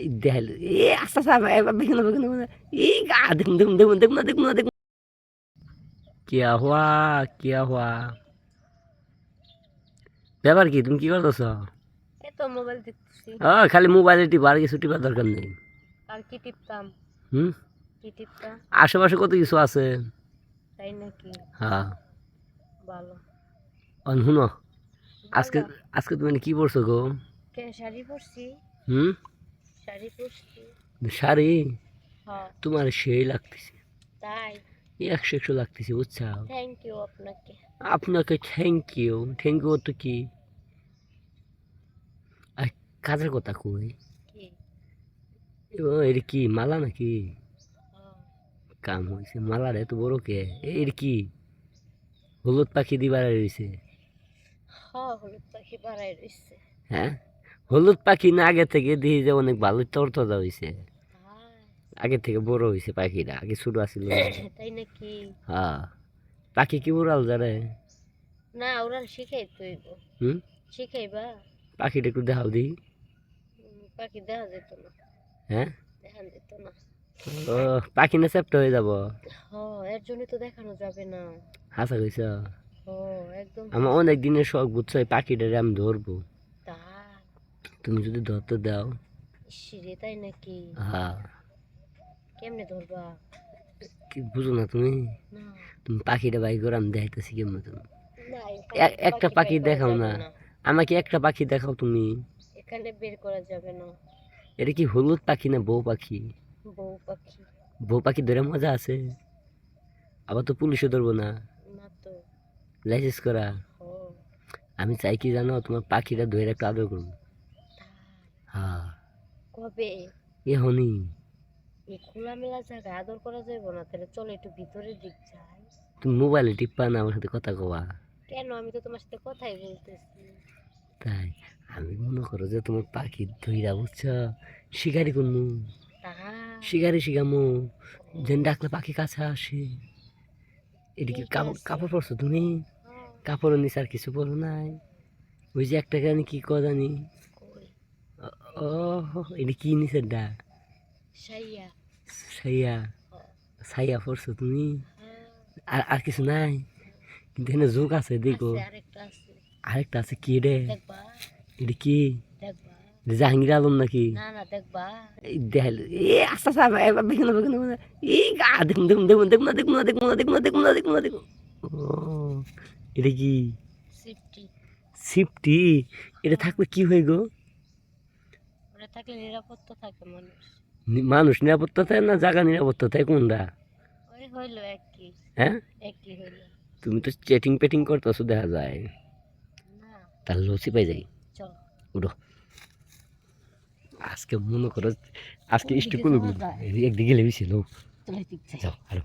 এই দেখাল এ আস্তে আস্তে এবার দেখুন না দেখুন না এই গা দেখুন দেখুন দেখুন দেখুন না দেখুন না দেখুন কিয়া হওয়া কিয়া হওয়া ব্যাপার কি তুমি কি করতেছ? তো মোবাইল দেখতেছি। ও খালি মোবাইলে টিপা আর কিছু টিপার দরকার নেই। আর কি টিপতাম? হুম? কি টিপতাম? আশেপাশে কত কিছু আছে? তাই নাকি? হ্যাঁ। ভালো। শুনো। আজকে আজকে তুমি কি পড়ছো গো? কে শাড়ি পরছি? হুম? শাড়ি হ্যাঁ। তোমার সেই লাগতেছে। তাই? একশো একশো লাগতেছে বুঝছ? থ্যাংক ইউ আপনাকে। আপনাকে থ্যাংক ইউ থ্যাংক ইউ তো কি? কাজের কথা কই? এটা কি মালা নাকি? হ্যাঁ। কাম হয়েছে মালার এত বড় কে? এর কি? হলুদ পাখি দিবার রয়েছে হ্যাঁ হলুদ পাখি বাড়াই রয়েছে হ্যাঁ? হলুদ পাখি না আগে থেকে দিয়ে যে অনেক ভালো তরতজা হয়েছে আগে থেকে বড় হয়েছে পাখিটা আগে ছোট তাই নাকি? হ্যাঁ। পাখি কি উড়াল জানে? না ওরা শিখাই তুই হুম? শিখাইবা? পাখিটা একটু দেখাও দি পাখি দেখা যেত না। হ্যাঁ? দেখান যেত না। ও পাখি না চেপটা হয়ে যাব? হ্যাঁ এর জন্যই তো দেখানো যাবে না। হাসা কইছ? ও একদম। আমার অনেক দিনের শখ বুঝছ পাখিটারে আমি ধরবো। তুমি যদি ধরতে দাও। ইসিরে তাই নাকি? হ্যাঁ। কেমনে ধরবা? কি বুঝো না তুমি? তুমি পাখিটা বাই করে আমি দেখাইতেছি কেমন তুমি? না একটা পাখি দেখাও না। আমাকে একটা পাখি দেখাও তুমি। এখানে বের করা যাবে না। এটা কি হলুদ পাখি না বউ পাখি? বউ পাখি। বউ পাখি ধরে মজা আছে? আবার তো পুলিশও ধরবো না। লাইসেন্স করা। আমি চাই কি জানো তোমার পাখিটা ধরে একটা আদর করব কবে এ হনি। এই খোলামেলা জায়গায় আদর করা যাবে না তাহলে চলো একটু ভিতরের দিক যাই। তুমি মোবাইলে টিপ্পা না আমার সাথে কথা কওয়া। কেন? আমি তো তোমার সাথে কথাই বলতেছি। তাই আমি মনে করো যে তোমার পাখি ধইরা বুঝছ? শিকারি করমু। শিকারি শিখামু যেন ডাকলে পাখি কাছে আসে। এদিকে কাপড়। কাপড় পরছো তুমি? হ্যাঁ, কাপড় নিস আর কিছু পরো নাই। ওই যে একটা জানি কি ক জানি? ও এটা কি নিছে ডা সাইয়া। সাইয়া? সাইয়া পরছো তুমি? হ্যাঁ। আর আর কিছু নাই? কিন্তু এখানে যোগ আছে দেখো। আরেকটা আছে। কি রে? এটা কি? এটা জাহাঙ্গীর আলম নাকি? দেখাল এ আস্তে আস্তে এবার দেখুন না দেখুন না এই গা দেখুন দেখুন দেখুন দেখুন না দেখুন না দেখুন না দেখুন না দেখুন না দেখুন না দেখুন ও এটা কি? সিফটি। সিফটি? এটা থাকলে কি হয়ে গো? ওরা থাকলে নিরাপত্তা থাকে মানুষ। নিরাপত্তা থাকে না জায়গা নিরাপত্তা থাকে কোনটা? ওই হইল একই। হ্যাঁ? একই হইল। তুমি তো চেটিং পেটিং করতেছো দেখা যায়। তার লসি পাই যাই। চল। উঠো। আজকে মনে করো আজকে স্টুকুলো? একদিকে লেগেছিল যাও হ্যালো